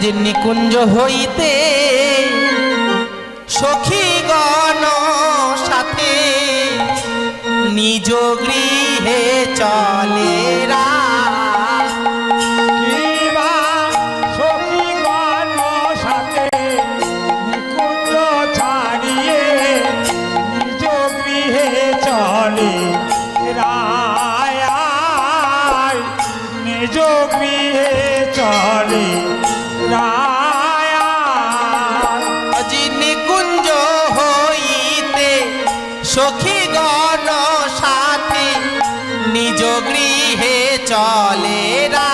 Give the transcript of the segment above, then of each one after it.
আজ নিকুঞ্জ হইতে সখী গণ সাথে নিজ গৃহে চলে রা চলে রা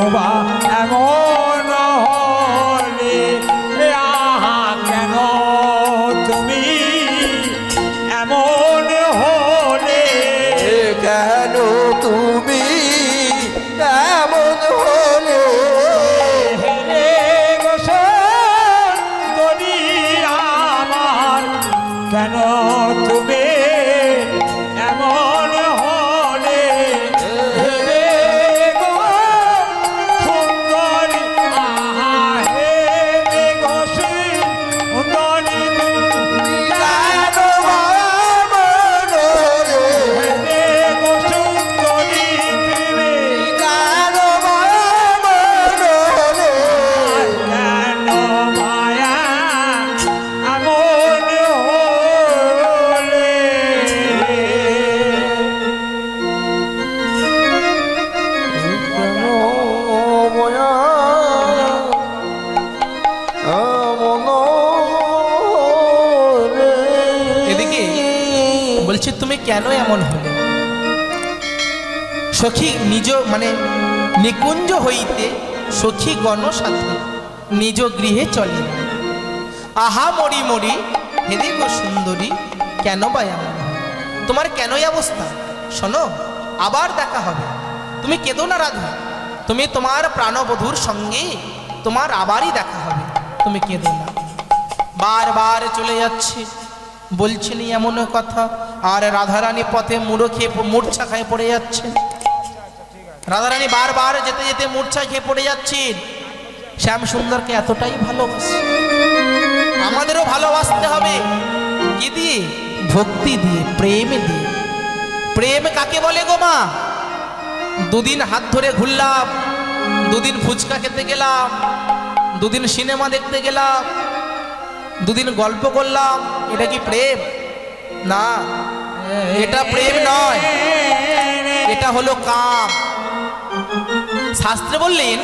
কেন সখী নিজ মানে নিকুঞ্জ হইতে সখী গণ সাথে নিজ গৃহে চলে আহা মরি মরি হেদে গো সুন্দরী, কেন বা এমন? তোমার কেন এই অবস্থা? শোনো, আবার দেখা হবে। তুমি কেঁদো না রাধা, তুমি তোমার প্রাণবধূর সঙ্গে তোমার আবারই দেখা হবে। তুমি কেঁদো না। বারবার চলে যাচ্ছে বলছেন এমন কথা, আর রাধারানী পথে মুড়ো খেয়ে মূর্ছা খায় পড়ে যাচ্ছে। রাধারানী বারবার যেতে যেতে মূর্ছা খেয়ে পড়ে যাচ্ছেন। শ্যাম সুন্দরকে এতটাই ভালোবাসে। আমাদেরও ভালোবাসতে হবে। কি দিয়ে? ভক্তি দিয়ে, প্রেম দিয়ে। প্রেম কাকে বলে গো মা? দুদিন হাত ধরে ঘুরলাম, দুদিন ফুচকা খেতে গেলাম, দুদিন সিনেমা দেখতে গেলাম, দুদিন গল্প করলাম। এটা কি প্রেম? না, এটা প্রেম নয়। এটা হলো কাম। শাস্ত্রে বললেন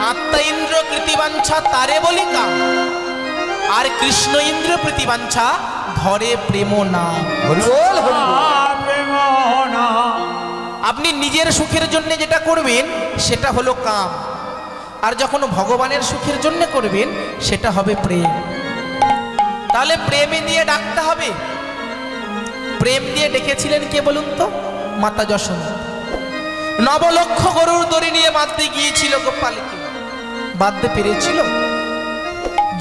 আত্মা ইন্দ্র কৃতিবাঞ্ছা তারে বলি কাম আর কৃষ্ণ ইন্দ্র প্রীতিবাঞ্ছা ধরে প্রেম না। প্রেম না আপনি নিজের সুখের জন্য যেটা করবেন সেটা হলো কাম। আর যখন ভগবানের সুখের জন্য করবেন সেটা হবে প্রেম। তাহলে প্রেমে দিয়ে ডাকতে হবে। প্রেম দিয়ে ডেকেছিলেন কে বলুন তো? মাতা যশোদা। নবলক্ষ গরুর দড়ি নিয়ে বাঁধতে গিয়েছিল গোপালকে বাঁধতে পেরেছিল?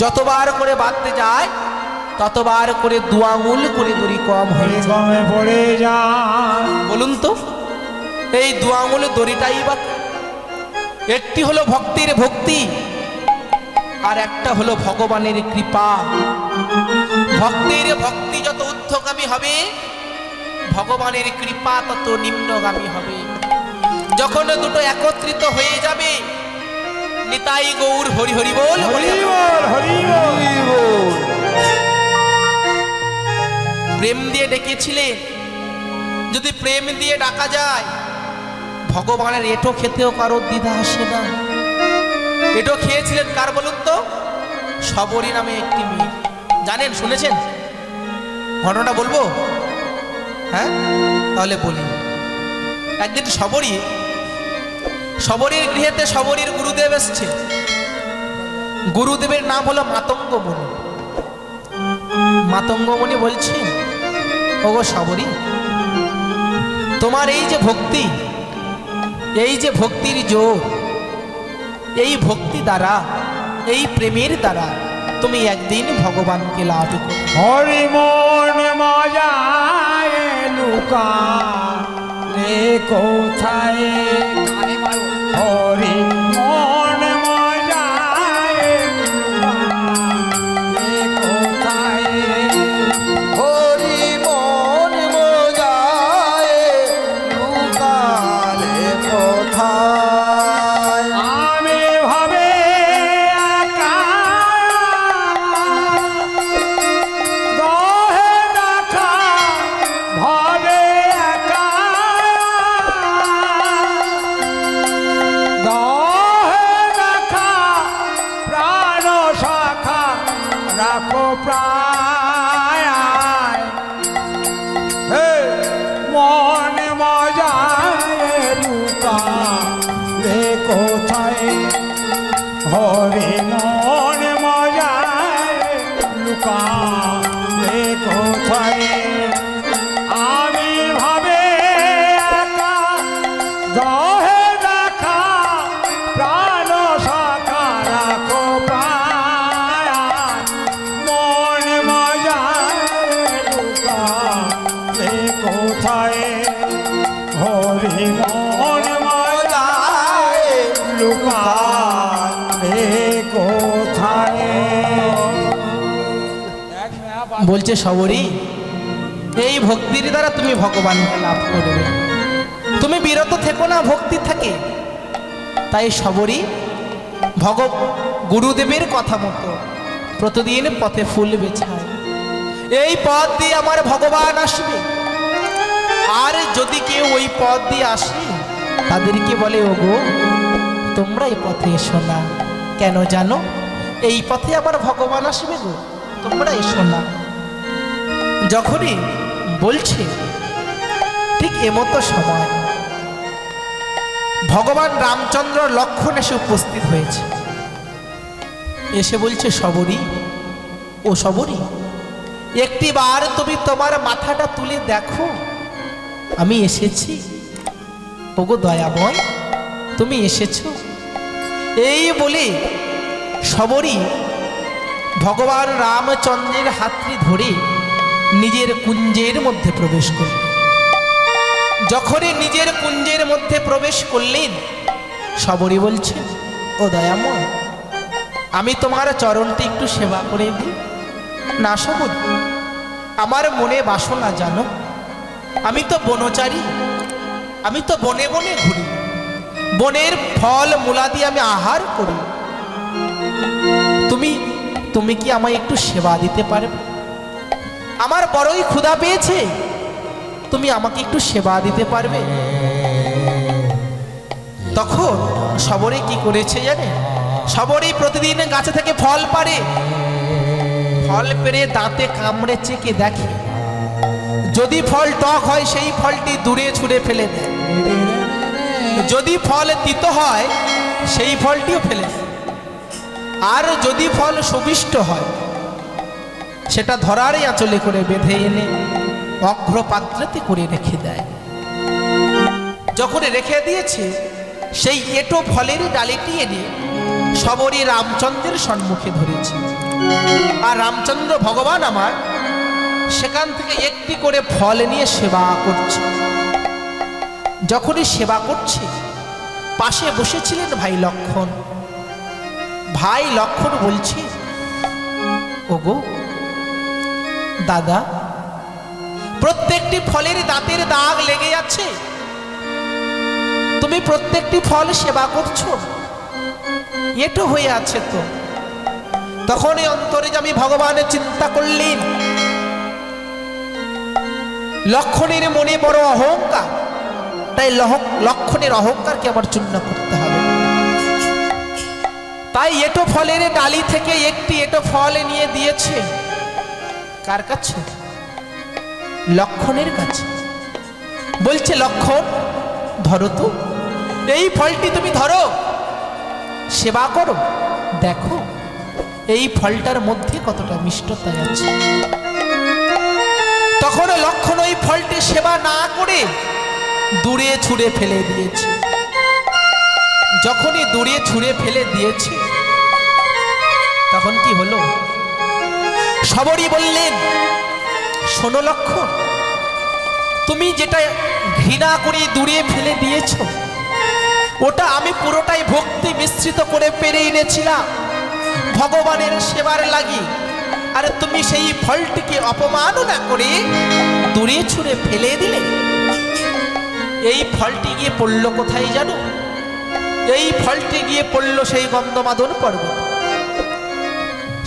যতবার করে বাঁধতে যায় ততবার করে দু আঙুল করে দড়ি কম হয়ে কমে পড়ে যায়। বলুন তো এই দু আঙুলের দড়িটাই বা একটি হলো ভক্তির ভক্তি আর একটা হলো ভগবানের কৃপা। ভক্তির ভক্তি যত ঊর্ধ্বগামী হবে ভগবানের কৃপা তত নিম্নগামী হবে। যখন দুটো একত্রিত হয়ে যাবে নিতাই গৌর হরি হরি বল হরি হরি বল হরি বল। প্রেম দিয়ে ডেকেছিলেন যদি প্রেম দিয়ে ডাকা যায় ভগবানের এটো খেতেও কারোর দ্বিধা আসে না। এটো খেয়েছিলেন কার বলুন তো? সবরী নামে একটি মেয়ে। জানেন শুনেছেন? ঘটনাটা বলব? হ্যাঁ? তাহলে বলি। একদিন সবরী সবরীর গৃহেতে সবরীর গুরুদেব এসছে। গুরুদেবের নাম হলো মাতঙ্গ মুনি মাতঙ্গমণি বলছেন ওগো সবরী তোমার এই যে ভক্তি, এই যে ভক্তির জোর, এই ভক্তি দ্বারা, এই প্রেমের দ্বারা তুমি একদিন ভগবানকে লাভ হরি মন মজায় লুকা কোথায়? হরি বলছে সবরী এই ভক্তির দ্বারা তুমি ভগবানকে লাভ করবে। তুমি বিরত থেকো না, ভক্তি থাকে। তাই সবরই ভগ গুরুদেবের কথা মতো প্রতিদিন পথে ফুল বেছায়। এই পথ দিয়ে আমার ভগবান আসবে। আর যদি কেউ ওই পথ দিয়ে আসে, তাদেরকে বলে, ওগো, তোমরা এই পথে এসো না। কেন জানো? এই পথে আবার ভগবান আসবে গো। তোমরা এসো না। যখনই বলছে, ঠিক এমতো সময় ভগবান রামচন্দ্র লক্ষণ এসে উপস্থিত হয়েছে। এসে বলছে সবরী ও সবরী একটি বার তুমি তোমার মাথাটা তুলে দেখো। আমি এসেছি। ওগো দয়াময়, তুমি এসেছ। এই বলে সবরী ভগবান রামচন্দ্রের হাতটি ধরে নিজের কুঞ্জের মধ্যে প্রবেশ করল। যখনই নিজের কুঞ্জের মধ্যে প্রবেশ করলেন সবরী বলছে, ও দয়াময়, আমি তোমার চরণটি একটু সেবা করে দিই। না সবরী আমার মনে বাসনা জানো, আমি তো বনচারী, আমি তো বনে বনে ঘুরি। বনের ফল মূলা দিয়ে আমি আহার করি। তুমি তুমি কি আমায় একটু সেবা দিতে পারবে? আমার বড়ই ক্ষুধা পেয়েছে। তুমি আমাকে একটু সেবা দিতে পারবে? তখন সবরে কি করেছে জানে? সবরে প্রতিদিন গাছে থেকে ফল পারে ফল পেরে দাঁতে কামড়ে চেকে দেখে। যদি ফল টক হয়, সেই ফলটি দূরে ছুঁড়ে ফেলে দেয়। যদি ফল তিতো হয়, সেই ফলটিও ফেলে আর যদি ফল সুবিষ্ট হয় সেটা ধরারই আঁচলে করে বেঁধে এনে অঘ্র পাত্রতে করে রেখে দেয়। যখন রেখে দিয়েছে, সেই এটো ফলের ডালিটি এনে সবরই রামচন্দ্রের সম্মুখে ধরেছি। আর রামচন্দ্র ভগবান আমার সেখান থেকে একটি করে ফল নিয়ে সেবা করছে। যখনই সেবা করছে, পাশে বসেছিলেন ভাই লক্ষণ। ভাই লক্ষণ বলছে, ওগো দাদা, প্রত্যেকটি ফলের দাঁতের দাগ লেগে যাচ্ছে। তুমি প্রত্যেকটি ফল সেবা করছ। এটো হয়ে আছে তো। তখন এই অন্তরে আমি ভগবানের চিন্তা করলেন। লক্ষণের মনে বড় অহংকার। তাই লক্ষণের অহংকারকে আবার চূর্ণ করতে হবে। তাই এটো ফলের ডালি থেকে একটি এটো ফল নিয়ে দিয়েছে। কার কাছে? লক্ষণের কাছে। বলছে, লক্ষণ, ধরো তো। এই ফলটি তুমি ধরো। সেবা করো। দেখো, এই ফলটার মধ্যে কতটা মিষ্টতা আছে। তখন লক্ষণ ওই ফলটি সেবা না করে দূরে ছুঁড়ে ফেলে দিয়েছে। যখনই দূরে ছুঁড়ে ফেলে দিয়েছে, তখন কি হলো? সবরই বললেন, শোনো লক্ষণ তুমি যেটা ঘৃণা করে দূরে ফেলে দিয়েছ, ওটা আমি পুরোটাই ভক্তি মিশ্রিত করে পেরে এনেছিলাম। ভগবানের সেবার লাগি, আরে তুমি সেই ফলটিকে অপমাননা করে দূরে ছুঁড়ে ফেলে দিলে। এই ফলটি গিয়ে পড়ল কোথায় জানো? এই ফলটি গিয়ে পড়ল সেই গন্ধমাদন পর্বত।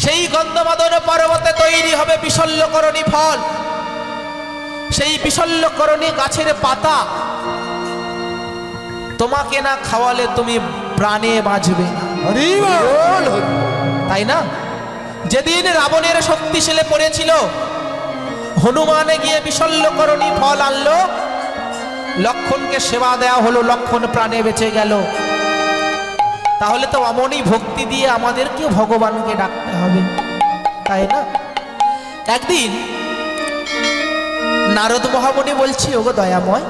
সেই গন্ধমাদন পর্বতে তৈরি হবে বিশল্যকরণী ফল। সেই বিশল্যকরণী গাছের পাতা। তোমাকে না খাওয়ালে তুমি প্রাণে বাঁচবে তাই না? যেদিন রাবণের শক্তিশালে পড়েছিল হনুমানে গিয়ে বিশল্যকরণী ফল আনলো। লক্ষণকে সেবা দেওয়া হলো লক্ষণ প্রাণে বেঁচে গেল। তাহলে তো অমনই ভক্তি দিয়ে আমাদেরকে ভগবানকে ডাকতে হবে, তাই না? একদিন নারদ মহামণি বলছি, ওগো দয়াময়,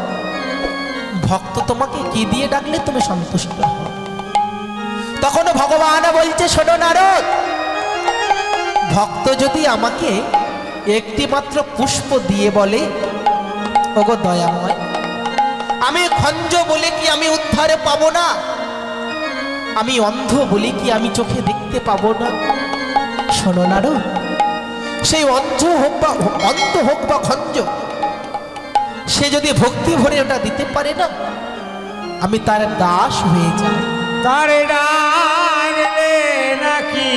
ভক্ত তোমাকে কি দিয়ে ডাকলে তুমি সন্তুষ্ট হও? তখন ভগবান বলছে, শোনো নারদ, ভক্ত যদি আমাকে একটি মাত্র পুষ্প দিয়ে বলে, ওগো দয়াময়, আমি খঞ্জ বলে কি আমি উদ্ধারে পাবো না? আমি অন্ধ বলি কি আমি চোখে দেখতে পাবো না? শোনো নারদ, সেই অন্ধ হোক বা অন্ধ হোক বা খঞ্জ, সে যদি ভক্তি ভরে ওটা দিতে পারে না, আমি তার দাস হয়ে যাই। তারে নাকি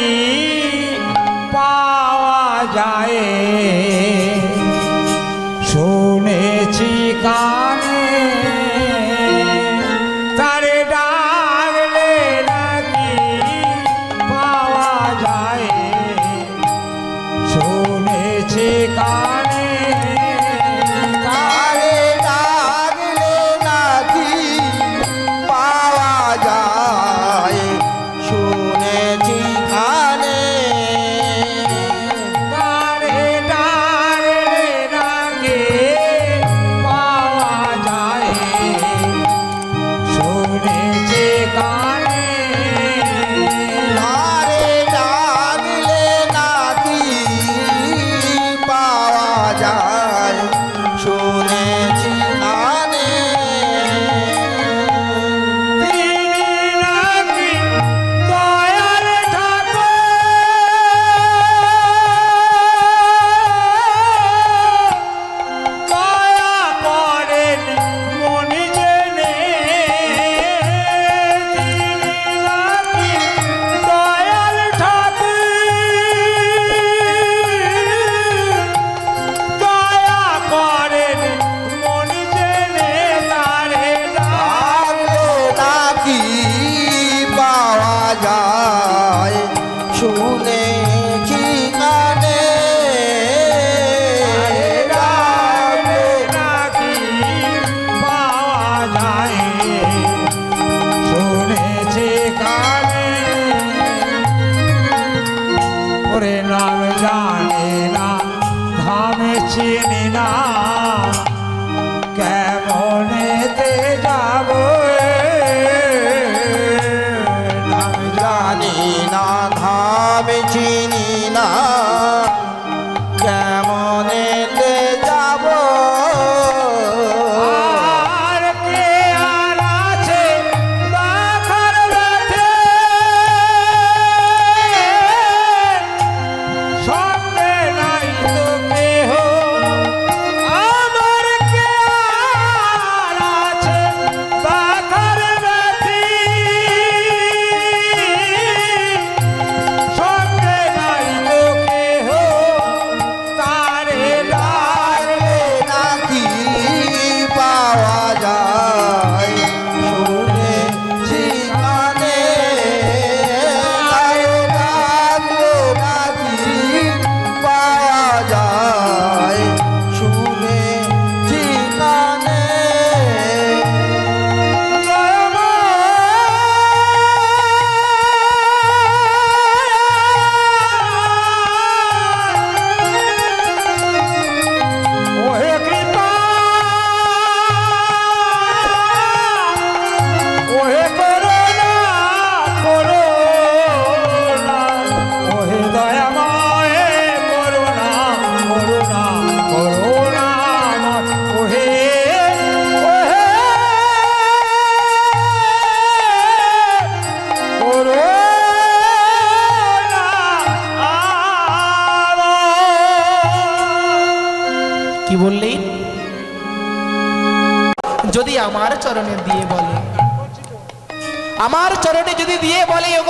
পাওয়া যায়? শুনেছি কানে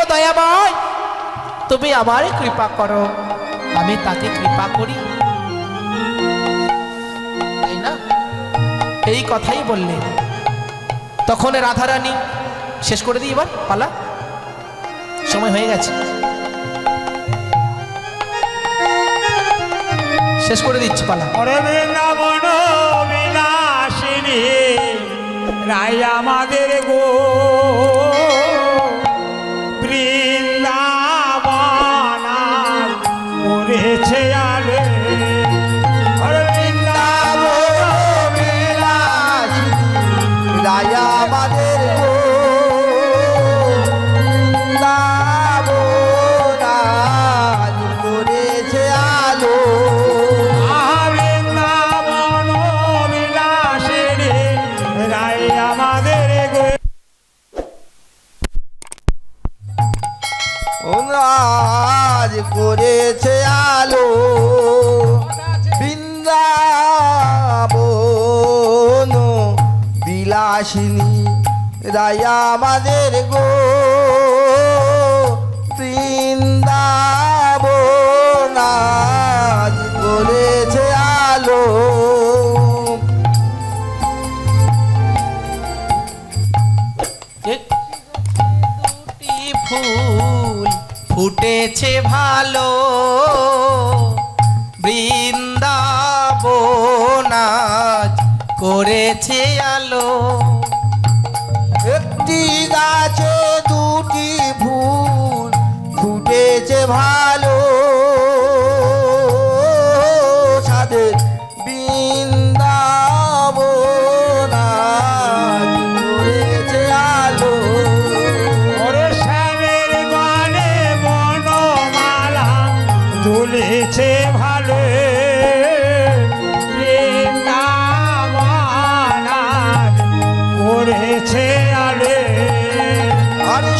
দয়াময়, তুমি আমার কৃপা করো। আমি তাকে কৃপা করি। তাই না? এই কথাই বললে। তখন রাধারানী, শেষ করে দিই এবার, পালা। সময় হয়ে গেছে। শেষ করে দিচ্ছি, পালা। বৃন্দাবন বিনাশিনী রায় আমাদের গো। দুটি ফুল ফুটেছে ভালো। বৃন্দাবনাজ করেছে আলো। একটি গাছে দুটি ফুল ফুটেছে ভালো। রয়েছে আরে। আরে